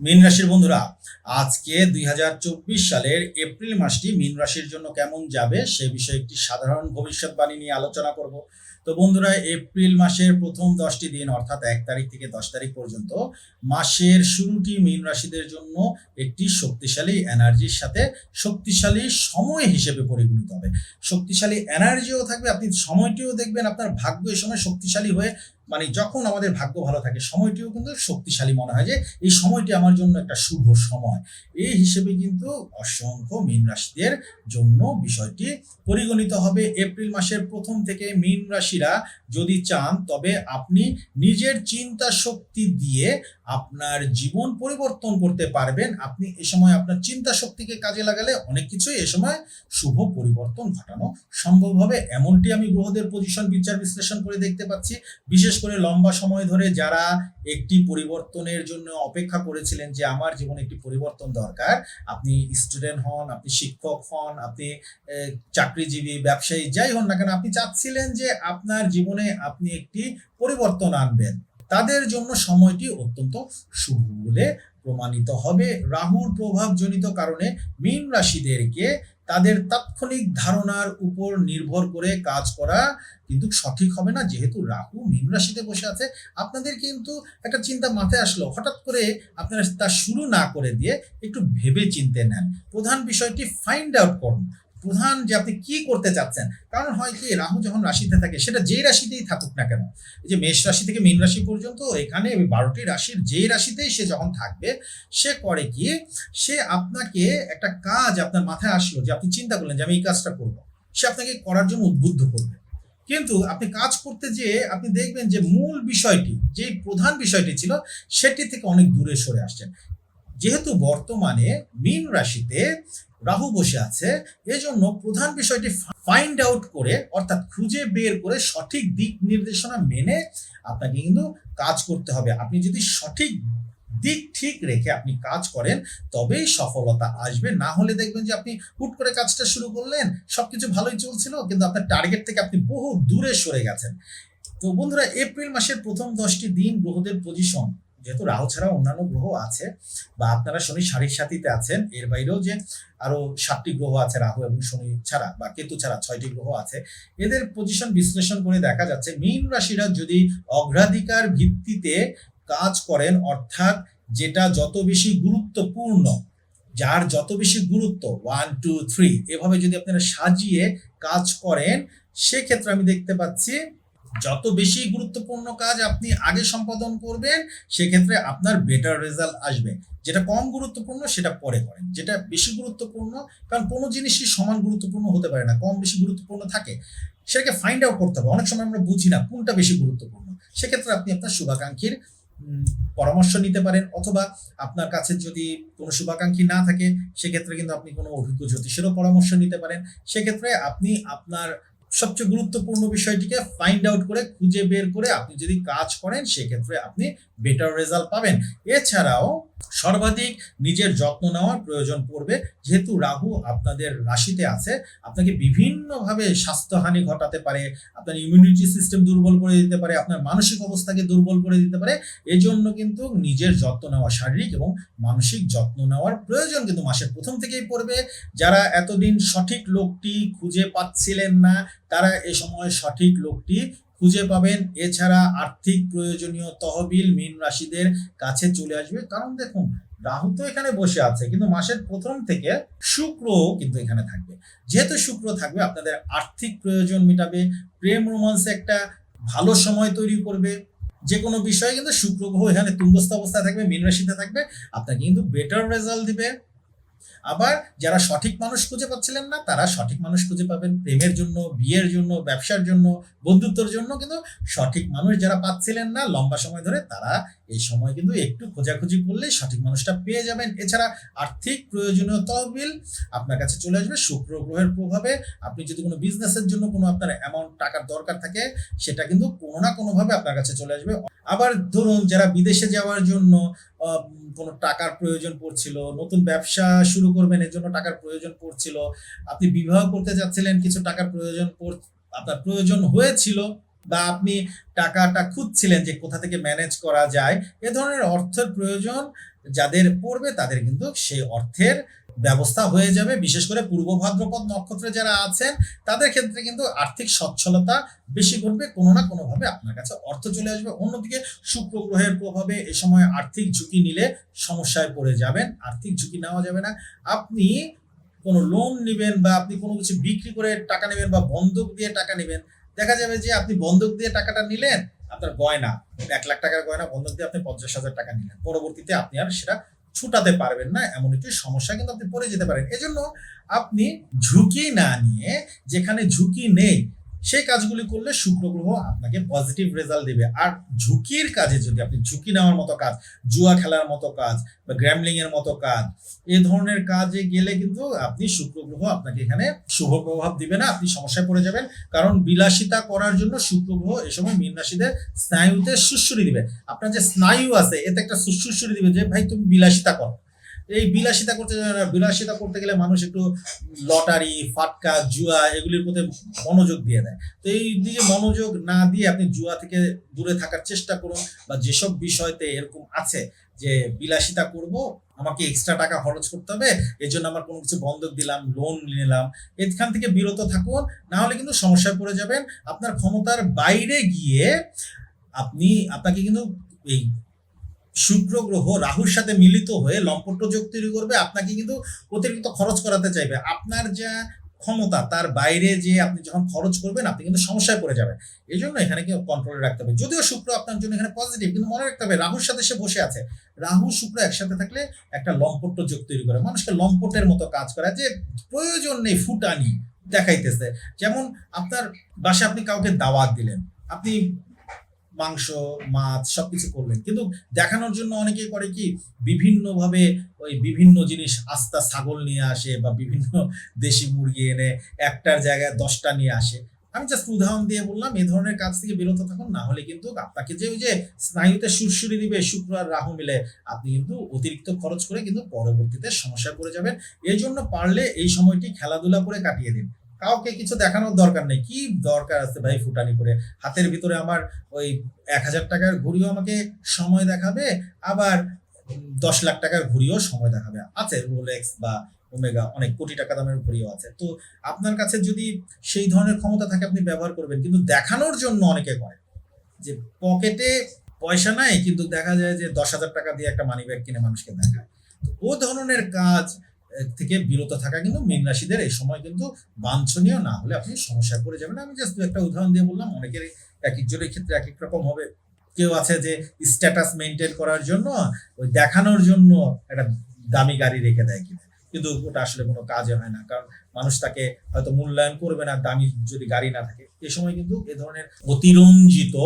মীন রাশির বন্ধুরা, আজকে দুই হাজার চব্বিশ সালের এপ্রিল মাসটি মীন রাশির জন্য কেমন যাবে সে বিষয়ে একটি সাধারণ ভবিষ্যৎবাণী নিয়ে আলোচনা করব। তো বন্ধুরা, এপ্রিল মাসের প্রথম দশটি দিন, অর্থাৎ এক তারিখ থেকে দশ তারিখ পর্যন্ত, মাসের শুরুটি মীন রাশিদের জন্য একটি শক্তিশালী এনার্জির সাথে শক্তিশালী সময় হিসেবে পরিগণিত হবে। শক্তিশালী এনার্জিও থাকবে, আপনি সময়টিও দেখবেন আপনার ভাগ্য এই সময় শক্তিশালী হয়ে মানে যখন আমাদের ভাগ্য ভালো থাকে, সময়টিও কিন্তু শক্তিশালী মনে হয় যে এই সময়টি আমার জন্য একটা শুভ সময়। এই হিসেবে কিন্তু অসংখ্য মীন রাশিদের জন্য বিষয়টি পরিগণিত হবে। এপ্রিল মাসের প্রথম থেকে মীন রাশিরা যদি চান, তবে আপনি নিজের চিন্তা শক্তি দিয়ে আপনার জীবন পরিবর্তন করতে পারবেন। আপনি এ সময় আপনার চিন্তা শক্তিকে কাজে লাগালে অনেক কিছুই এ সময় শুভ পরিবর্তন ঘটানো সম্ভব হবে। এমনটি আমি গ্রহদের পজিশন বিচার বিশ্লেষণ করে দেখতে পাচ্ছি। বিশেষ করে লম্বা সময় ধরে যারা একটি পরিবর্তনের জন্য অপেক্ষা করেছিলেন যে আমার জীবনে একটি পরিবর্তন দরকার, আপনি স্টুডেন্ট হন, আপনি শিক্ষক হন, আপনি চাকরিজীবী, ব্যবসায়ী, যাই হন না কেন, আপনি চাচ্ছিলেন যে আপনার জীবনে আপনি একটি পরিবর্তন আনবেন। তাদের জন্য সময়টি অত্যন্ত শুভ বলে প্রমাণিত হবে। রাহুর প্রভাবজনিত কারণে মীন রাশিদেরকে তাদের তাৎক্ষণিক ধারণার উপর নির্ভর করে কাজ করা কিন্তু সঠিক হবে না। যেহেতু রাহু মীন রাশিতে বসে আছে, আপনাদের কিন্তু একটা চিন্তা মাথায় আসলো। হঠাৎ করে আপনারা তা শুরু না করে দিয়ে একটু ভেবে চিনতে নেন। প্রধান বিষয়টি ফাইন্ড আউট করুন। প্রধান যে আপনি কি করতে চাচ্ছেন, কারণ হয় কি, রাহু যখন রাশিতে থাকে, সেটা যেই রাশিতেই থাকুক না কেন, এই যে মেষ রাশি থেকে মীন রাশি পর্যন্ত, এখানে বারোটি রাশির যেই রাশিতেই সে যখন থাকবে, সে করে কি, সে আপনাকে একটা কাজ আপনার মাথায় আসলো যে আপনি চিন্তা করলেন যে আমি এই কাজটা করব। সে আপনাকে করার জন্য উদ্বুদ্ধ করবে। কিন্তু আপনি কাজ করতে যে আপনি দেখবেন যে মূল বিষয়টি যে প্রধান বিষয়টি ছিল, সেটি থেকে অনেক দূরে সরে আসছেন। যেহেতু বর্তমানে মীন রাশিতে রাহু বসে আছে, এজন্য প্রধান বিষয়টি ফাইন্ড আউট করে, অর্থাৎ খুঁজে বের করে সঠিক দিক নির্দেশনা মেনে আপনাকে কিন্তু কাজ করতে হবে। আপনি যদি সঠিক দিক ঠিক রেখে আপনি কাজ করেন, তবেই সফলতা আসবে। না হলে দেখবেন যে আপনি হুট করে কাজটা শুরু করলেন, সবকিছু ভালোই চলছিল, কিন্তু আপনার টার্গেট থেকে আপনি বহু দূরে সরে গেছেন। তো বন্ধুরা, এপ্রিল মাসের প্রথম দশটি দিন গ্রহদের পজিশন যেহেতু রাহু ছাড়া অন্যান্য গ্রহ আছে, বা আপনারা শনি সাড়ির সাথীতে আছেন, এর বাইরেও যে আরও সাতটি গ্রহ আছে রাহু এবং শনি ছাড়া, বা কেতু ছাড়া ছয়টি গ্রহ আছে, এদের পজিশন বিশ্লেষণ করে দেখা যাচ্ছে, মীন রাশিরা যদি অগ্রাধিকার ভিত্তিতে কাজ করেন, অর্থাৎ যেটা যত বেশি গুরুত্বপূর্ণ, যার যত বেশি গুরুত্ব ওয়ান টু থ্রি এভাবে যদি আপনারা সাজিয়ে কাজ করেন, সেক্ষেত্রে আমি দেখতে পাচ্ছি যত বেশি গুরুত্বপূর্ণ কাজ আপনি আগে সম্পাদন করবেন, সেক্ষেত্রে আপনার বেটার রেজাল্ট আসবে। যেটা কম গুরুত্বপূর্ণ, সেটা পরে করেন। যেটা বেশি গুরুত্বপূর্ণ, কারণ কোনো জিনিসই সমান গুরুত্বপূর্ণ হতে পারে না, কম বেশি গুরুত্বপূর্ণ থাকে। সেটাকে ফাইন্ড আউট করতে হবে। অনেক সময় আমরা বুঝি না কোনটা বেশি গুরুত্বপূর্ণ। সেক্ষেত্রে আপনি আপনার শুভাকাঙ্ক্ষীর পরামর্শ নিতে পারেন, অথবা আপনার কাছে যদি কোনো শুভাকাঙ্ক্ষী না থাকে, সেক্ষেত্রে কিন্তু আপনি কোনো অভিজ্ঞ জ্যোতিষেরও পরামর্শ নিতে পারেন। সেক্ষেত্রে আপনি আপনার সবচেয়ে গুরুত্বপূর্ণ বিষয়টিকে ফাইন্ড আউট করে খুঁজে বের করে আপনি যদি কাজ করেন, সেক্ষেত্রে আপনি বেটার রেজাল্ট পাবেন। এছাড়াও সর্বাধিক নিজের যত্ন নেওয়ার প্রয়োজন পড়বে। যেহেতু রাহু আপনাদের রাশিতে আছে, আপনাকে বিভিন্নভাবে স্বাস্থ্যহানি ঘটাতে পারে, আপনার ইমিউনিটি সিস্টেম দুর্বল করে দিতে পারে, আপনার মানসিক অবস্থাকে দুর্বল করে দিতে পারে এই জন্য কিন্তু নিজের যত্ন নেওয়া শারীরিক এবং মানসিক যত্ন নেওয়ার প্রয়োজন কিন্তু মাসের প্রথম থেকেই পড়বে। যারা এতদিন সঠিক লোকটি খুঁজে পাচ্ছিলেন না, তারা এ সময় সঠিক লোকটি খুঁজে পাবেন। এছাড়া আর্থিক প্রয়োজনীয় তহবিল মীন রাশিদের কাছে চলে আসবে। কারণ দেখুন, রাহু তো এখানে বসে আছে, কিন্তু মাসের প্রথম থেকে শুক্র কিন্তু এখানে থাকবে। যেহেতু শুক্র থাকবে, আপনাদের আর্থিক প্রয়োজন মেটাবে, প্রেম রোমান্সে একটা ভালো সময় তৈরি করবে। যে কোনো বিষয়ে কিন্তু শুক্র গ্রহ এখানে তুঙ্গস্থ অবস্থায় থাকবে, মীন রাশিতে থাকবে। আপনাকে কিন্তু বেটার রেজাল্ট দিবে। আবার যারা সঠিক মানুষ খুঁজে পাচ্ছিলেন না, তারা সঠিক মানুষ খুঁজে পাবেন প্রেমের জন্য, বিয়ের জন্য, ব্যবসার জন্য, বন্ধুত্বর জন্য। কিন্তু সঠিক মানুষ যারা পাচ্ছিলেন না, লম্বা সময় ধরে তারা এই সময় কিন্তু একটু খোঁজাখুঁজি করলে সঠিক মানুষটা পেয়ে যাবেন। এছাড়া আর্থিক প্রয়োজনীয় তহবিল আপনার কাছে চলে আসবে। শুক্র গ্রহের প্রভাবে আপনি যদি কোনো বিজনেসের জন্য কোনো আপনার অ্যামাউন্ট টাকার দরকার থাকে, সেটা কিন্তু কোনো না কোনোভাবে আপনার কাছে চলে আসবে। আবার ধরুন যারা বিদেশে যাওয়ার জন্য কোনো টাকার প্রয়োজন পড়ছিল, নতুন ব্যবসা শুরু করবেন, এর জন্য টাকার প্রয়োজন পড়ছিল, আপনি বিবাহ করতে যাচ্ছিলেন, কিছু টাকার প্রয়োজন আপনার প্রয়োজন হয়েছিল বা আপনি টাকাটা খুঁজছিলেন যে কোথা থেকে ম্যানেজ করা যায়, এ ধরনের অর্থের প্রয়োজন যাদের পড়বে তাদের কিন্তু সেই অর্থের ব্যবস্থা হয়ে যাবে। বিশেষ করে পূর্ব ভাদ্রপদ নক্ষত্রে যারা আছেন, তাদের ক্ষেত্রে কিন্তু আর্থিক সচ্ছলতা বেশি ঘটবে। কোনো না কোনোভাবে আপনার কাছে অর্থ চলে আসবে। অন্যদিকে শুক্র গ্রহের প্রভাবে এ সময় আর্থিক ঝুঁকি নিলে সমস্যায় পড়ে যাবেন। আর্থিক ঝুঁকি নেওয়া যাবে না। আপনি কোনো লোন নেবেন বা আপনি কোনো কিছু বিক্রি করে টাকা নেবেন বা বন্ধক দিয়ে টাকা নেবেন দেখা যাবে যে আপনি বন্ধক দিয়ে টাকাটা নিলেন, আপনার গয়না, এক লাখ টাকার গয়না বন্ধক দিয়ে আপনি পঞ্চাশ হাজার টাকা নিলেন। পরবর্তীতে আপনি আর সেটা ছুটাতে পারবেন না, এমন একটি সমস্যা কিন্তু আপনি পড়ে যেতে পারেন। এজন্য আপনি ঝুঁকি না নিয়ে, যেখানে ঝুঁকি নেই সেই কাজগুলি করলে শুক্র গ্রহ আপনাকে পজিটিভ রেজাল্ট দেবে। আর ঝুঁকির কাজে যদি আপনি ঝুঁকি নেওয়ার মতো কাজ, জুয়া খেলার মতো কাজ বা গ্র্যামলিং এর মতো কাজ, এ ধরনের কাজে গেলে কিন্তু আপনি শুক্র গ্রহ আপনাকে এখানে শুভ প্রভাব দিবে না, আপনি সমস্যায় পড়ে যাবেন। কারণ বিলাসিতা করার জন্য শুক্র গ্রহ এই সময় মীন রাশিদের স্নায়ুতে সুশ্রুরি দিবে। আপনার যে স্নায়ু আছে, এতে একটা সুশ্রুরি দিবে যে, ভাই, তুমি বিলাসিতা করো। এই বিলাসিতা করতে বিলাসিতা করতে গেলে মানুষ একটু লটারি, ফাটকা, জুয়া এগুলির প্রতি মনোযোগ দিয়ে দেয় তো এই দিকে মনোযোগ না দিয়ে আপনি জুয়া থেকে দূরে থাকার চেষ্টা করুন বা যেসব বিষয়তে এরকম আছে যে বিলাসিতা করব, আমাকে এক্সট্রা টাকা খরচ করতে হবে, এর জন্য আমার কোনো কিছু বন্ধক দিলাম লোন নিলাম, এখান থেকে বিরত থাকুন, না হলে কিন্তু সমস্যায় পড়ে যাবেন। আপনার ক্ষমতার বাইরে গিয়ে আপনি, আপনাকে কিন্তু এই শুক্র গ্রহ রাহুর সাথে মিলিত হয়ে লম্পট্য যোগ তৈরি করবে, আপনাকে কিন্তু অতিরিক্ত খরচ করাতে চাইবে। আপনার যা ক্ষমতা, তার বাইরে যে আপনি যখন খরচ করবেন, আপনি কিন্তু সমস্যায় পড়ে যাবেন। এই জন্য এখানে কি কন্ট্রোলে রাখতে হবে। যদিও শুক্র আপনার জন্য এখানে পজিটিভ কিন্তু মনে রাখতে হবে, রাহুর সাথে সে বসে আছে। রাহু, শুক্র একসাথে থাকলে একটা লম্পট্য যোগ তৈরি করে। মানুষকে লম্পটের মতো কাজ করা যে প্রয়োজন নেই, ফুটানি দেখাইতেছে। যেমন আপনার বাসা আপনি কাউকে দাওয়াত দিলেন, আপনি মাংস, মাছ সবকিছু করলেন। কিন্তু দেখানোর জন্য অনেকেই করে কি, বিভিন্নভাবে ওই বিভিন্ন জিনিস, আস্তা ছাগল নিয়ে আসে বা বিভিন্ন দেশি মুরগি এনে একটার জায়গায় দশটা নিয়ে আসে। আমি জাস্ট উদাহরণ দিয়ে বললাম, এ ধরনের কাজ থেকে বিরত থাকুন, না হলে কিন্তু আপনাকে যে ওই যে স্নায়ুতে সুরসুরি দিবে শুক্র আর রাহু মিলে, আপনি কিন্তু অতিরিক্ত খরচ করে কিন্তু পরবর্তীতে সমস্যায় পড়ে যাবেন। এই জন্য পারলে এই সময়টি খেলাধুলা করে কাটিয়ে দিন। কাউকে কিছু দেখানোর দরকার নেই। কি দরকার আছে ভাই ফুটানি করে? হাতের ভিতরে আমার ওই এক হাজার টাকার ঘুড়িও আমাকে সময় দেখাবে, আবার দশ লাখ টাকার ঘুড়িও সময় দেখাবে। আছে রোলেক্স বা ওমেগা অনেক কোটি টাকা দামের ঘুড়িও আছে। তো আপনার কাছে যদি সেই ধরনের ক্ষমতা থাকে, আপনি ব্যবহার করবেন। কিন্তু দেখানোর জন্য অনেকে করে যে পকেটে পয়সা নাই, কিন্তু দেখা যায় যে দশ হাজার টাকা দিয়ে একটা মানি ব্যাগ কিনে মানুষকে দেখায়। তো ও ধরনের কাজ থেকে বিরত থাকা কিন্তু মীন রাশিদের এই সময় কিন্তু বাঞ্ছনীয় না হলে আপনি সমস্যায় পড়ে যাবেন। আমি জাস্ট একটা উদাহরণ দিয়ে বললাম, অনেকের এক একজনের ক্ষেত্রে এক এক রকম হবে। কেউ আছে যে স্ট্যাটাস মেনটেন করার জন্য, ওই দেখানোর জন্য একটা দামি গাড়ি রেখে দেয় কিনা। কিন্তু ওটা আসলে কোনো কাজে হয় না, কারণ মানুষ তাকে হয়তো মূল্যায়ন করবে না, দামি যদি গাড়ি না থাকে। এ সময় কিন্তু এ ধরনের অতিরঞ্জিত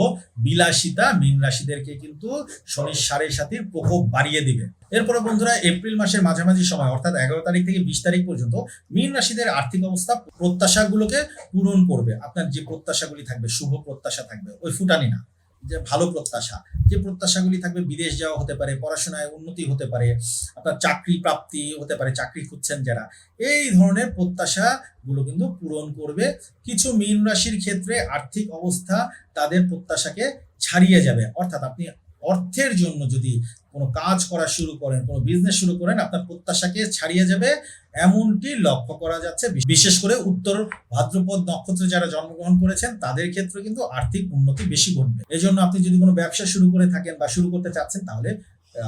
বিলাসিতা মীন রাশিদেরকে কিন্তু শনির সাড়ে সাতির প্রকোপ বাড়িয়ে দিবে। এরপরে বন্ধুরা এপ্রিল মাসের মাঝামাঝি সময়, অর্থাৎ এগারো তারিখ থেকে বিশ তারিখ পর্যন্ত মীন রাশিদের আর্থিক অবস্থা প্রত্যাশাগুলোকে পূরণ করবে। আপনার যে প্রত্যাশাগুলি থাকবে, শুভ প্রত্যাশা থাকবে, ওই ফুটানি না। যে ভালো প্রত্যাশা, যে প্রত্যাশাগুলি থাকবে বিদেশ যাওয়া হতে পারে, পড়াশোনায় উন্নতি হতে পারে, আপনার চাকরি প্রাপ্তি হতে পারে, চাকরি খুঁজছেন যারা, এই ধরনের প্রত্যাশা গুলো কিন্তু পূরণ করবে। কিছু মীন রাশির ক্ষেত্রে আর্থিক অবস্থা তাদের প্রত্যাশাকে ছাড়িয়ে যাবে। অর্থাৎ আপনি অর্থের জন্য যদি কোনো কাজ করা শুরু করেন, কোনো বিজনেস শুরু করেন, আপনার প্রত্যাশাকে ছাড়িয়ে যাবে এমনটি লক্ষ্য করা যাচ্ছে। বিশেষ করে উত্তর ভাদ্রপদ নক্ষত্রে যারা জন্মগ্রহণ করেছেন, তাদের ক্ষেত্রে কিন্তু আর্থিক উন্নতি বেশি ঘটবে। এই জন্য আপনি যদি কোনো ব্যবসা শুরু করে থাকেন বা শুরু করতে চাচ্ছেন, তাহলে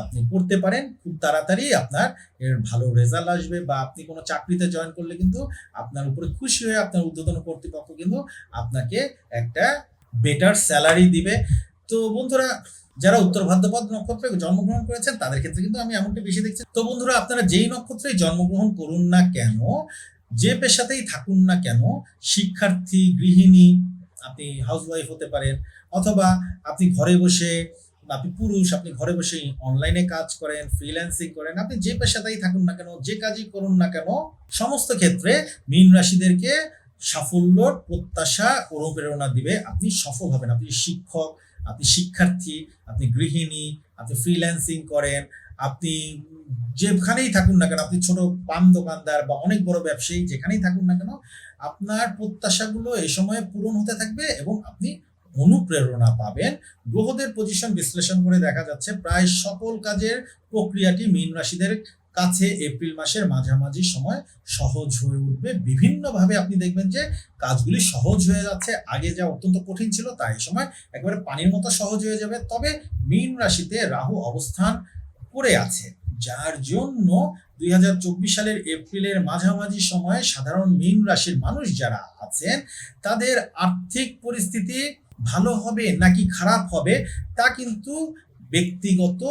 আপনি করতে পারেন। খুব তাড়াতাড়ি আপনার এর ভালো রেজাল্ট আসবে বা আপনি কোনো চাকরিতে জয়েন করলে কিন্তু আপনার উপরে খুশি হয়ে আপনার উদ্বোধন কর্তৃপক্ষ কিন্তু আপনাকে একটা বেটার স্যালারি দিবে। তো বন্ধুরা যারা উত্তর ভাদ্রপদ নক্ষত্রে জন্মগ্রহণ করেছেন, তাদের ক্ষেত্রে কিন্তু আমি এমনটি বেশি দেখছি। তো বন্ধুরা, আপনারা যেই নক্ষত্রে জন্মগ্রহণ করুন না কেন, যে পেশাতেই থাকুন না কেন, শিক্ষার্থী, গৃহিণী, আপনি হাউসওয়াইফ হতে পারেন, অথবা আপনি ঘরে বসে, আপনি পুরুষ, আপনি ঘরে বসে অনলাইনে কাজ করেন ফ্রিল্যান্সিং করেন, আপনি যে পেশাতেই থাকুন না কেন, যে কাজই করুন না কেন, সমস্ত ক্ষেত্রে মীন রাশিদেরকে সাফল্যর প্রত্যাশা অনুপ্রেরণা দিবে। আপনি সফল হবেন। আপনি শিক্ষক, আপনি শিক্ষার্থী, আপনি গৃহিণী, আপনি ফ্রিল্যান্সিং করেন, আপনি যেখানেই থাকুন না কেন, আপনি ছোট পান দোকানদার বা অনেক বড় ব্যবসায়ী যেখানেই থাকুন না কেন, আপনার প্রত্যাশাগুলো এই সময়ে পূরণ হতে থাকবে এবং আপনি অনুপ্রেরণা পাবেন। গ্রহদের পজিশন বিশ্লেষণ করে দেখা যাচ্ছে, প্রায় সকল কাজের প্রক্রিয়াটি মীন রাশিদের কাছে এপ্রিল মাসের মাঝামাঝি সময় সহজ হয়ে উঠবে। বিভিন্নভাবে আপনি দেখবেন যে কাজগুলি সহজ হয়ে যাচ্ছে। আগে যা অত্যন্ত কঠিন ছিল তা সময় একবারে পানির মতো সহজ হয়ে যাবে। তবে মীন রাশিতে রাহু অবস্থান করে আছে। যার জন্য দুই হাজার চব্বিশ সালের এপ্রিলের মাঝামাঝি সময়ে সাধারণ মীন রাশির মানুষ যারা আছেন, তাদের আর্থিক পরিস্থিতি ভালো হবে নাকি খারাপ হবে তা কিন্তু ব্যক্তিগত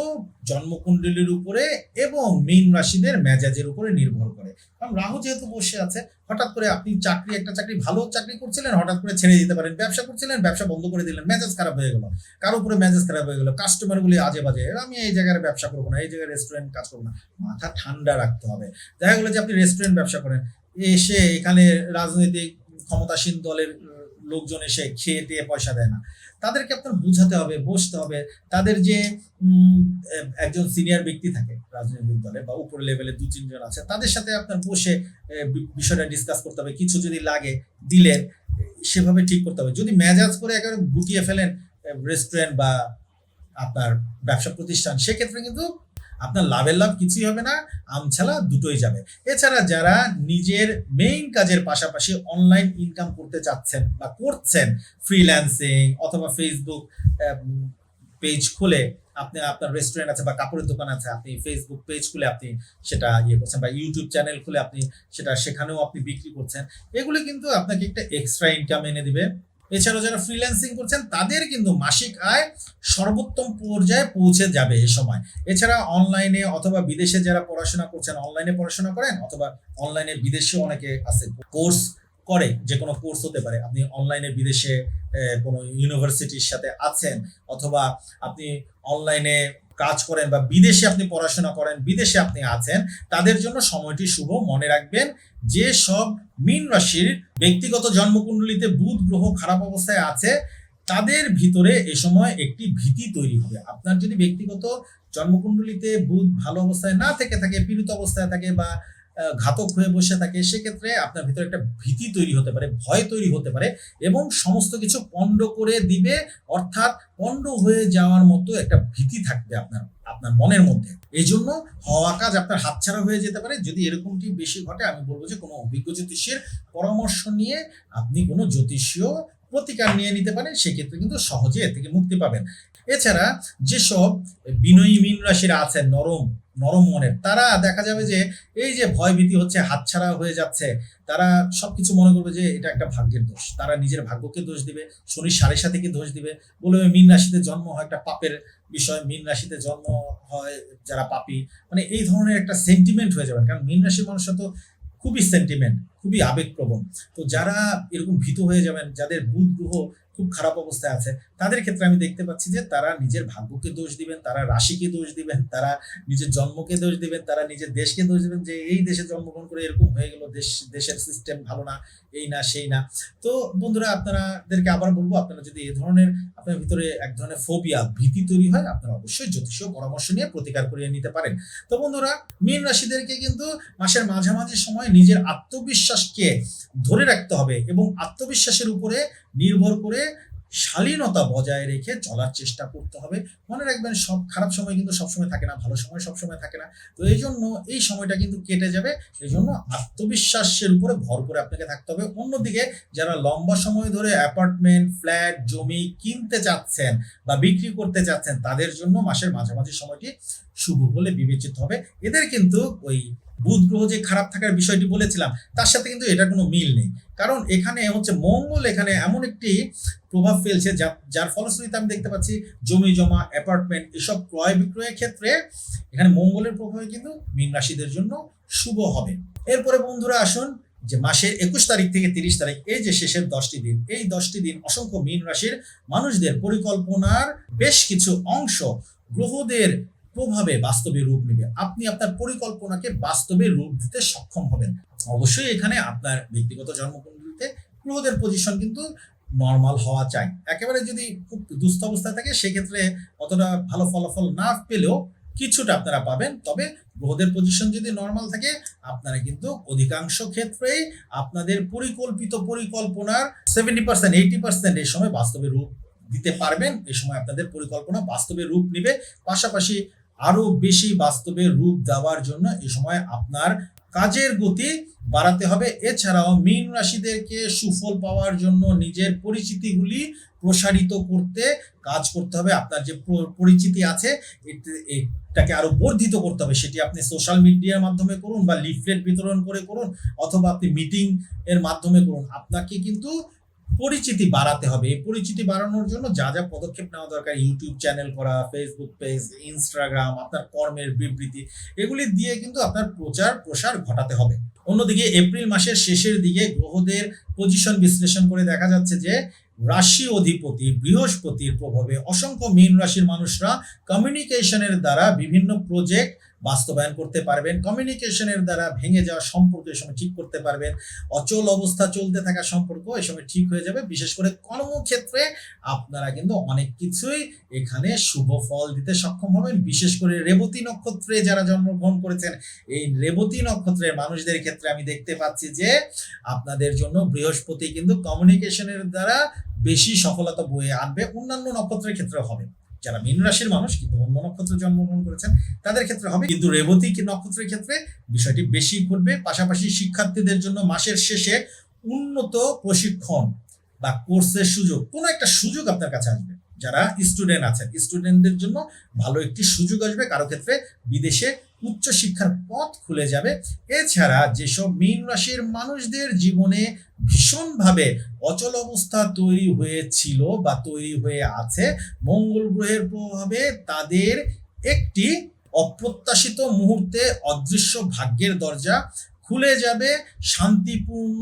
জন্মকুণ্ডলীর উপরে এবং মীন রাশিদের মেজাজের উপরে নির্ভর করে। কারণ রাহু যেহেতু বসে আছে, হঠাৎ করে আপনি চাকরি, একটা চাকরি, ভালো চাকরি করছিলেন, হঠাৎ করে ছেড়ে দিতে পারেন, ব্যবসা করছিলেন, ব্যবসা বন্ধ করে দিলেন, মেজাজ খারাপ হয়ে গেল, কারও উপরে মেজাজ খারাপ হয়ে গেল কাস্টমার গুলি আজে বাজে আমি এই জায়গায় ব্যবসা করব না, এই জায়গায় রেস্টুরেন্ট কাজ করব না, মাথা ঠান্ডা রাখতে হবে। দেখা গেলো যে আপনি রেস্টুরেন্ট ব্যবসা করেন, এসে এখানে রাজনৈতিক ক্ষমতাসীন দলের লোকজন এসে খেয়ে দিয়ে পয়সা দেয় না। তাদেরকে আপনার বুঝাতে হবে, বসতে হবে। তাদের যে একজন সিনিয়র ব্যক্তি থাকে রাজনৈতিক দলে বা উপর লেভেলে দু তিনজন আছে, তাদের সাথে আপনার বসে বিষয়টা ডিসকাস করতে হবে। কিছু যদি লাগে দিলেন সেভাবে ঠিক করতে হবে। যদি মেজাজ করে একেবারে গুটিয়ে ফেলেন রেস্টুরেন্ট বা আপনার ব্যবসা প্রতিষ্ঠান, সেক্ষেত্রে কিন্তু আপনার লাভের লাভ কিছুই হবে না আমছালা দুটোই যাবে। এছাড়া যারা নিজের মেইন কাজের পাশাপাশি অনলাইন ইনকাম করতে চাচ্ছেন বা করছেন ফ্রিল্যান্সিং অথবা ফেসবুক পেজ খুলে আপনি, আপনার রেস্টুরেন্ট আছে বা কাপড়ের দোকান আছে, আপনি ফেসবুক পেজ খুলে আপনি সেটা ইয়ে করছেন বা ইউটিউব চ্যানেল খুলে আপনি সেটা সেখানেও আপনি বিক্রি করছেন। এগুলো কিন্তু আপনাকে একটা এক্সট্রা ইনকাম এনে দিবে। এছাড়াও যারা ফ্রিল্যান্সিং করছেন, তাদের কিন্তু মাসিক আয় সর্বোত্তম পর্যায়ে পৌঁছে যাবে এই সময়। এছাড়া অনলাইনে অথবা বিদেশে যারা পড়াশোনা করছেন অনলাইনে পড়াশোনা করেন অথবা অনলাইনে বিদেশেও অনেকে আছে কোর্স করে, যে কোনো কোর্স হতে পারে। আপনি অনলাইনে বিদেশে কোনো ইউনিভার্সিটির সাথে আছেন অথবা আপনি অনলাইনে কাজ করেন বা বিদেশে আপনি পড়াশোনা করেন, বিদেশে আপনি আছেন, তাদের জন্য সময়টি শুভ। মনে রাখবেন যে সব মীন রাশির ব্যক্তিগত জন্মকুণ্ডলিতে বুধ, গ্রহ খারাপ অবস্থায় আছে, তাদের ভিতরে এ সময় একটি ভীতি তৈরি হবে। আপনার যদি ব্যক্তিগত জন্মকুণ্ডলিতে বুধ ভালো অবস্থায় না থেকে থাকে, পীড়িত অবস্থায় থাকে বা ঘাতক হয়ে বসে থাকে, সেক্ষেত্রে আপনার ভিতরে একটা ভীতি তৈরি হতে পারে, ভয় তৈরি হতে পারে এবং সমস্ত কিছু পণ্ড করে দিবে, অর্থাৎ পণ্ড হয়ে যাওয়ার মতো একটা ভীতি থাকবে আপনার আপনার মনের মধ্যে। এই জন্য হওয়া কাজ আপনার হাতছাড়া হয়ে যেতে পারে, যদি এরকমটি বেশি ঘটে, আমি বলব যে কোনো অভিজ্ঞ জ্যোতিষের পরামর্শ নিয়ে আপনি কোনো জ্যোতিষীয় প্রতিকার নিয়ে নিতে পারেন, সেক্ষেত্রে কিন্তু সহজে এর থেকে মুক্তি পাবেন। এছাড়া যেসব বিনয়ী মীন রাশিরা আছেন, নরম নরম মনের। তারা দেখা যাবে যে এই যে ভয় ভীতি হচ্ছে, হাতছাড়া হয়ে যাচ্ছে, তারা সবকিছু মনে করবে যে এটা একটা ভাগ্যের দোষ। তারা নিজের ভাগ্যকে দোষ দিবে, শনির সাড়ে সাথে দোষ দিবে। বলবে মীন রাশিতে জন্ম হয় একটা পাপের বিষয়। মীন রাশিতে জন্ম হয় যারা পাপী মানে এই ধরনের একটা সেন্টিমেন্ট হয়ে যাবে কারণ মীন রাশির মানুষরা তো খুবই সেন্টিমেন্ট খুবই আবেগপ্রবণ। তো যারা এরকম ভীত হয়ে যাবেন, যাদের বুধ গ্রহ খুব খারাপ অবস্থায় আছে তাদের ক্ষেত্রে আমি দেখতে পাচ্ছি যে তারা নিজের ভাগ্যকে দোষ দিবেন, তারা রাশিকে দোষ দিবেন, তারা নিজের জন্মকে দোষ দিবেন, তারা নিজের দেশকে দোষ দিবেন যে এই দেশে জন্মগ্রহণ করে এরকম হয়ে গেল, দেশ, দেশের সিস্টেম ভালো না, এই না, সেই না। তো বন্ধুরা, আপনারাদেরকে আবার বলব, আপনারা যদি এই ধরনের আপনার ভিতরে এক ধরনের ফোবিয়া ভীতি তৈরি হয়, আপনারা অবশ্যই জ্যোতিষীয় পরামর্শ নিয়ে প্রতিকার করিয়ে নিতে পারেন। তো বন্ধুরা, মীন রাশিদেরকে কিন্তু মাসের মাঝামাঝি সময় নিজের আত্মবিশ্বাসকে ধরে রাখতে হবে এবং আত্মবিশ্বাসের উপরে নির্ভর করে শালীনতা বজায় রেখে চলার চেষ্টা করতে হবে। মনে রাখবেন, সব খারাপ সময় কিন্তু সবসময় থাকে না, ভালো সময় সবসময় থাকে না। তো এই জন্য এই সময়টা কিন্তু কেটে যাবে। এই জন্য আত্মবিশ্বাসের উপরে ভর করে আপনাকে থাকতে হবে। অন্যদিকে যারা লম্বা সময় ধরে অ্যাপার্টমেন্ট, ফ্ল্যাট, জমি কিনতে চাচ্ছেন বা বিক্রি করতে চাচ্ছেন, তাদের জন্য মাসের মাঝামাঝি সময়টি শুভ বলে বিবেচিত হবে। এদের কিন্তু ওই বুধ গ্রহ যে খারাপ থাকার বিষয়টি বলেছিলাম, তার সাথে কিন্তু এটা কোনো মিল নেই। কারণ এখানে হচ্ছে মঙ্গল এখানে এমন একটি প্রভাব ফেলছে যা, যার ফলশ্রুতিতে আমি দেখতে পাচ্ছি জমি জমা, অ্যাপার্টমেন্ট এসব ক্রয় বিক্রয়ের ক্ষেত্রে এখানে মঙ্গলের প্রভাবে কিন্তু মীন রাশিদের জন্য শুভ হবে। এরপরে বন্ধুরা আসুন, যে মাসের একুশ তারিখ থেকে তিরিশ তারিখ, এই যে শেষের দশটি দিন, এই দশটি দিন অসংখ্য মীন রাশির মানুষদের পরিকল্পনার বেশ কিছু অংশ গ্রহদের প্রভাবে বাস্তবে রূপ নেবে। আপনি আপনার পরিকল্পনাকে বাস্তবে রূপ দিতে সক্ষম হবেন। অবশ্যই এখানে আপনার ব্যক্তিগত জন্মকুণ্ডলিতে গ্রহদের পজিশন কিন্তু নর্মাল হওয়া চাই। একেবারে যদি খুব দুস্থ অবস্থায় থাকে, সেক্ষেত্রে অতটা ভালো ফলাফল না পেলেও কিছুটা আপনারা পাবেন। তবে গ্রহদের পজিশন যদি নর্মাল থাকে, আপনারা কিন্তু অধিকাংশ ক্ষেত্রেই আপনাদের পরিকল্পিত পরিকল্পনার সেভেন্টি পার্সেন্ট এইটি পার্সেন্ট এই সময় বাস্তবে রূপ দিতে পারবেন। এই সময় আপনাদের পরিকল্পনা বাস্তবে রূপ নেবে। পাশাপাশি আরও বেশি বাস্তবে রূপ দেওয়ার জন্য এই সময় আপনার কাজের গতি বাড়াতে হবে। এছাড়াও মীন রাশিদেরকে সুফল পাওয়ার জন্য নিজের পরিচিতিগুলি প্রসারিত করতে কাজ করতে হবে। আপনার যে পরিচিতি আছে এটাকে আরও বর্ধিত করতে হবে। সেটি আপনি সোশ্যাল মিডিয়ার মাধ্যমে করুন বা লিফলেট বিতরণ করে করুন, অথবা আপনি মিটিং এর মাধ্যমে করুন। আপনাকে কিন্তু পরিচিতি বাড়াতে হবে। এই পরিচিতি বাড়ানোর জন্য যা যা পদক্ষেপ নেওয়া দরকার, ইউটিউব চ্যানেল করা ফেসবুক পেজ ইনস্টাগ্রাম আপনার কর্মের বিবৃতি, এগুলি দিয়ে কিন্তু আপনার প্রচার প্রসার ঘটাতে হবে। অন্যদিকে এপ্রিল মাসের শেষের দিকে গ্রহদের পজিশন বিশ্লেষণ করে দেখা যাচ্ছে যে, রাশি অধিপতি বৃহস্পতির প্রভাবে অসংখ্য মীন রাশির মানুষরা কমিউনিকেশনের দ্বারা বিভিন্ন প্রজেক্ট বাস্তবায়ন করতে পারবেন কমিউনিকেশনের দ্বারা ভেঙে যাওয়া সম্পর্ক এই সময় ঠিক করতে পারবেন, অচল অবস্থা চলতে থাকা সম্পর্ক এই সময় ঠিক হয়ে যাবে, বিশেষ করে কর্মক্ষেত্রে আপনারা কিন্তু অনেক কিছুই এখানে শুভ ফল দিতে সক্ষম হবেন, বিশেষ করে রেবতী নক্ষত্রে যারা জন্মগ্রহণ করেছেন, এই রেবতী নক্ষত্রের মানুষদের ক্ষেত্রে আমি দেখতে পাচ্ছি যে আপনাদের জন্য বৃহস্পতি কিন্তু কমিউনিকেশনের দ্বারা বেশি সফলতা বয়ে আনবে, অন্যান্য নক্ষত্রের ক্ষেত্রে হবে। যারা মীন রাশির মানুষ কিন্তু অন্য নক্ষত্রে জন্মগ্রহণ করেছেন, তাদের ক্ষেত্রে হবে। কিন্তু রেবতী কি নক্ষত্রের ক্ষেত্রে? বিষয়টি বেশি ঘটবে। পাশাপাশি শিক্ষার্থীদের জন্য মাসের শেষে উন্নত প্রশিক্ষণ বা কোর্সের সুযোগ, কোনো একটা সুযোগ আপনার কাছে আসবে। যারা স্টুডেন্ট আছেন স্টুডেন্টদের জন্য ভালো একটি সুযোগ আসবে। কারও ক্ষেত্রে বিদেশে উচ্চ শিক্ষার পথ খুলে যাবে। এছাড়া যেসব মীন রাশির মানুষদের জীবনে ভীষণভাবে অচল অবস্থা তৈরি হয়েছিল বা তৈরি হয়ে আছে, মঙ্গল গ্রহের প্রভাবে তাদের একটি অপ্রত্যাশিত মুহূর্তে অদৃশ্য ভাগ্যের দরজা খুলে যাবে, শান্তিপূর্ণ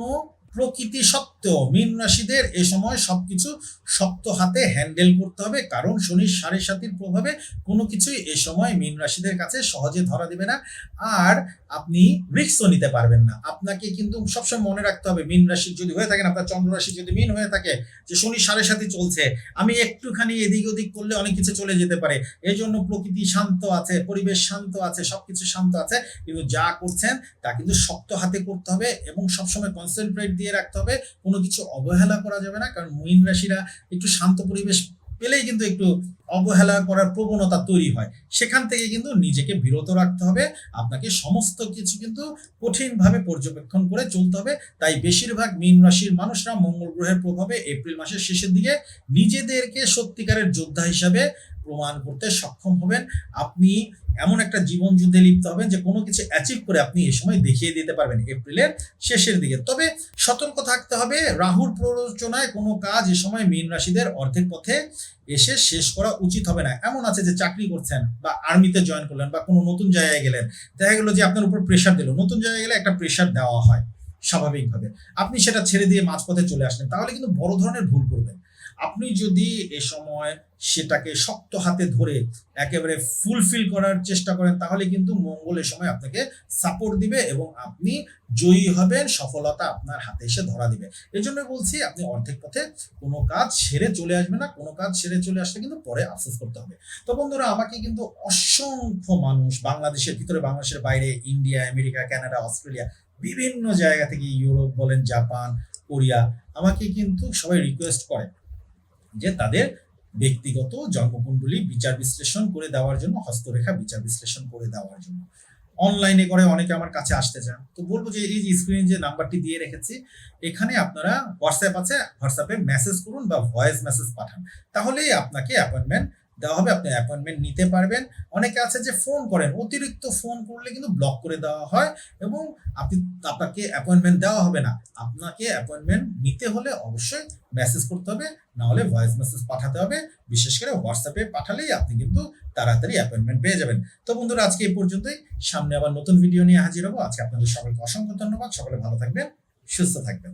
প্রকৃতি সত্ত্বেও মীন রাশিদের এ সময় সবকিছু শক্ত হাতে হ্যান্ডেল করতে হবে। কারণ শনির সাড়ে সাতির প্রভাবে কোনো কিছুই এ সময় মীন রাশিদের কাছে সহজে ধরা দেবে না। আর আপনি রিস্কও নিতে পারবেন না। আপনাকে কিন্তু সবসময় মনে রাখতে হবে, মীন রাশি যদি হয়ে থাকেন আপনার চন্দ্র রাশি যদি মীন হয়ে থাকে, যে শনি সাড়ে সাতি চলছে, আমি একটুখানি এদিক ওদিক করলে অনেক কিছু চলে যেতে পারে। এই জন্য প্রকৃতি শান্ত আছে, পরিবেশ শান্ত আছে, সবকিছু শান্ত আছে। কিন্তু যা করছেন, তা কিন্তু শক্ত হাতে করতে হবে এবং সবসময় কনসেন্ট্রেট দিয়ে রাখতে হবে। কোনো কিছু অবহেলা করা যাবে না, কারণ মীন রাশিরা একটু শান্ত পরিবেশ পেলেই কিন্তু একটু অবহেলা করার প্রবণতা তৈরি হয়। সেখান থেকে কিন্তু নিজেকে বিরত রাখতে হবে। আপনাকে সমস্ত কিছু কিন্তু কঠিনভাবে পর্যবেক্ষণ করে চলতে হবে। তাই বেশিরভাগ মীন রাশির মানুষরা মঙ্গল গ্রহের প্রভাবে এপ্রিল মাসের শেষের দিকে নিজেদেরকে সত্যিকারের যোদ্ধা হিসাবে প্রমাণ করতে সক্ষম হবেন। আপনি এমন একটা জীবন যুদ্ধে লিপ্ত হবেন যে কোনো কিছু অ্যাচিভ করে আপনি এই সময় দেখিয়ে দিতে পারবেন এপ্রিলের শেষের দিকে। তবে সতর্ক থাকতে হবে, রাহুর প্ররোচনায় কোনো কাজ এ সময় মীন রাশিদের অর্ধেক পথে এসে শেষ করা উচিত হবে না। এমন আছে যে চাকরি করছেন বা আর্মিতে জয়েন করলেন বা কোনো নতুন জায়গায় গেলেন, দেখা গেলো যে আপনার উপর প্রেশার দিল, নতুন জায়গায় গেলে একটা প্রেশার দেওয়া হয়, স্বাভাবিকভাবে। আপনি সেটা ছেড়ে দিয়ে মাঝপথে চলে আসলেন, তাহলে কিন্তু বড় ধরনের ভুল করবেন। আপনি যদি এ সময় সেটাকে শক্ত হাতে ধরে একেবারে ফুলফিল করার চেষ্টা করেন, তাহলে কিন্তু মঙ্গল এ সময় আপনাকে সাপোর্ট দিবে এবং আপনি জয়ী হবেন, সফলতা আপনার হাতে এসে ধরা দিবে। এই জন্য বলছি, আপনি অর্ধেক পথে কোনো কাজ সেরে চলে আসবে না, কোনো কাজ সেরে চলে আসলে কিন্তু পরে আফসোস করতে হবে। তো বন্ধুরা, আমাকে কিন্তু অসংখ্য মানুষ বাংলাদেশের ভিতরে, বাংলাদেশের বাইরে, ইন্ডিয়া, আমেরিকা, কানাডা, অস্ট্রেলিয়া, বিভিন্ন জায়গা থেকে ইউরোপ বলেন, জাপান, কোরিয়া, আমাকে কিন্তু সবাই রিকোয়েস্ট করে। যে তাদের ব্যক্তিগত জন্মকুণ্ডলী বিচার বিশ্লেষণ করে দেওয়ার জন্য, হস্তরেখা বিচার বিশ্লেষণ করে দেওয়ার জন্য। অনলাইনে করে অনেকে আমার কাছে আসতে চান। তো বলব যে এই যে স্ক্রিনে যে নাম্বারটি দিয়ে রেখেছি, এখানে আপনারা হোয়াটসঅ্যাপ আছে হোয়াটসঅ্যাপে মেসেজ করুন বা ভয়েস মেসেজ পাঠান। তাহলেই আপনাকে অ্যাপয়েন্টমেন্ট দেওয়া হবে, আপনি অ্যাপয়েন্টমেন্ট নিতে পারবেন। অনেকে আছে যে ফোন করেন, অতিরিক্ত ফোন করলে কিন্তু ব্লক করে দেওয়া হয় এবং আপনি, আপনাকে অ্যাপয়েন্টমেন্ট দেওয়া হবে না। আপনাকে অ্যাপয়েন্টমেন্ট নিতে হলে অবশ্যই মেসেজ করতে হবে না হলে ভয়েস মেসেজ পাঠাতে হবে। বিশেষ করে হোয়াটসঅ্যাপে পাঠালেই আপনি কিন্তু তাড়াতাড়ি অ্যাপয়েন্টমেন্ট পেয়ে যাবেন। তো বন্ধুরা, আজকে এই পর্যন্তই। সামনে আবার নতুন ভিডিও নিয়ে হাজির হব। আজকে আপনাদের সকলকে অসংখ্য ধন্যবাদ। সকলে ভালো থাকবেন, সুস্থ থাকবেন।